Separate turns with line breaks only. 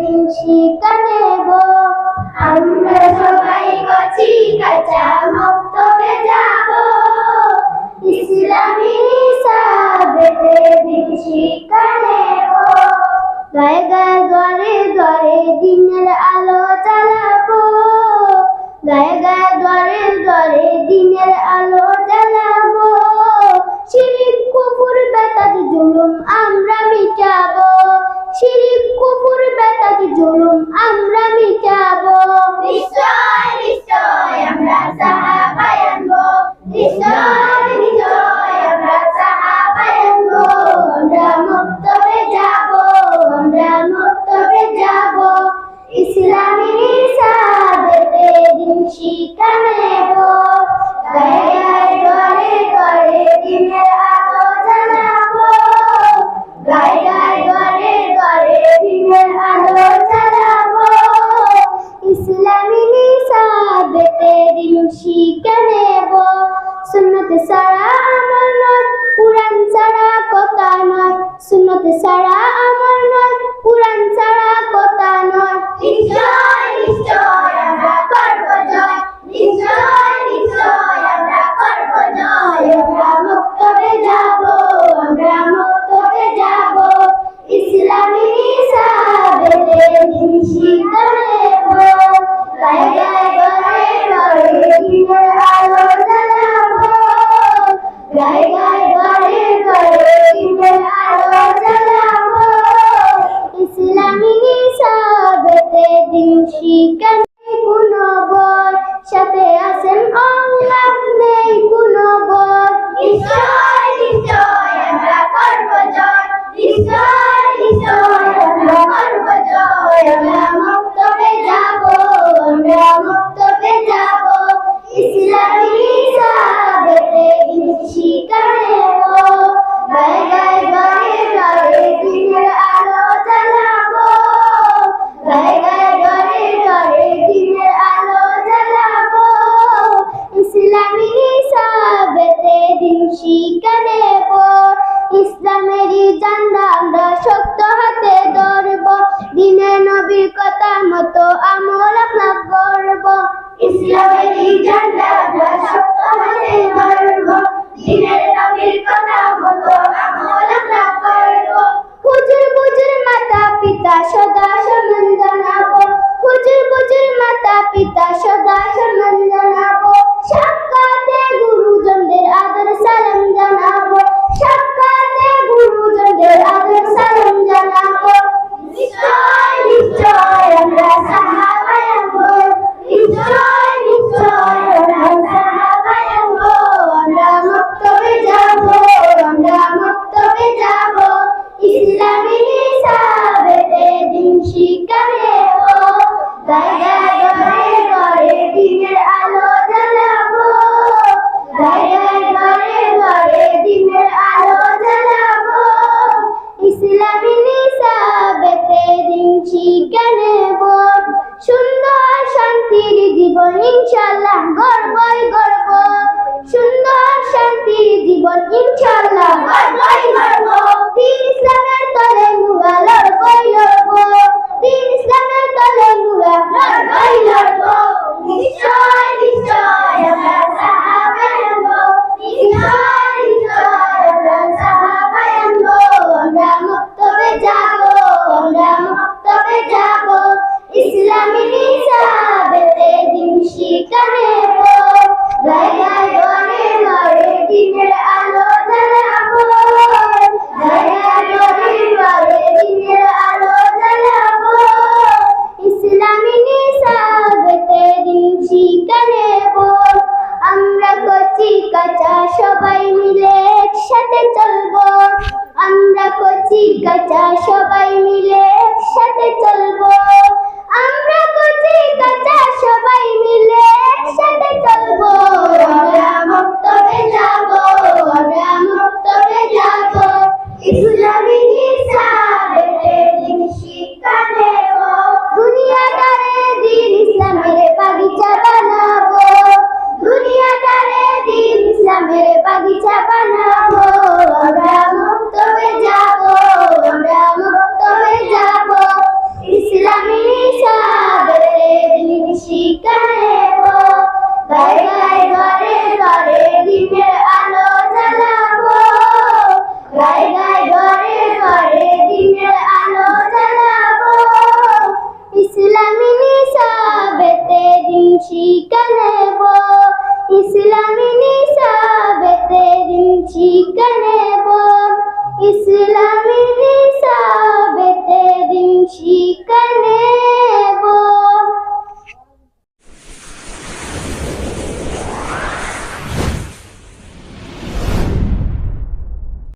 দিন শিক্ষা নেব। আমরা সবাই কচি কাঁচা মক্তবে যাব। ইসলামী নিসাবেতে দিন শিক্ষা নেব। গায়ে গায়ে ঘরে ঘরে দিনের আলো চালাবো গায়ে গায়ে ঘরে ঘরে দিনের আলো জুলুম আমরা মিটাবো। শিরিক কুফর বেতাকে জুলুম আমরা ছাড়া আমার নয় কোরআন ছাড়া কথা নয় নিশ্চয় নিশ্চয় আমরা করব জয় নিশ্চয় নিশ্চয় আমরা করব জয় সেদিন শিকার কোনো সাথে আছেন আল্লাহ নেই কোনো বর নিশ্চয় নিশ্চয়, আমরা করব জয়। নিশ্চয় নিশ্চয়, আমরা করব জয়। আমরা মক্তবে যাব, আমরা মক্তবে যাব। ইসলামী সাহাবেতে শক্ত হাতে ধরব। দিনে নবীর মতো আমল আপনার করব। ইসলামের মাতা পিতা সদা সম্মান জানাব। হুজুর মাতা পিতা সদা সম্মান ইনশাল্লাহ গর্বই গর্ব। সুন্দর শান্তির জীবন ইনশাল্লাহ ya শিক্ষা নেব ইসলামী নিসাবেতে দিন শিক্ষা নেব ইসলাম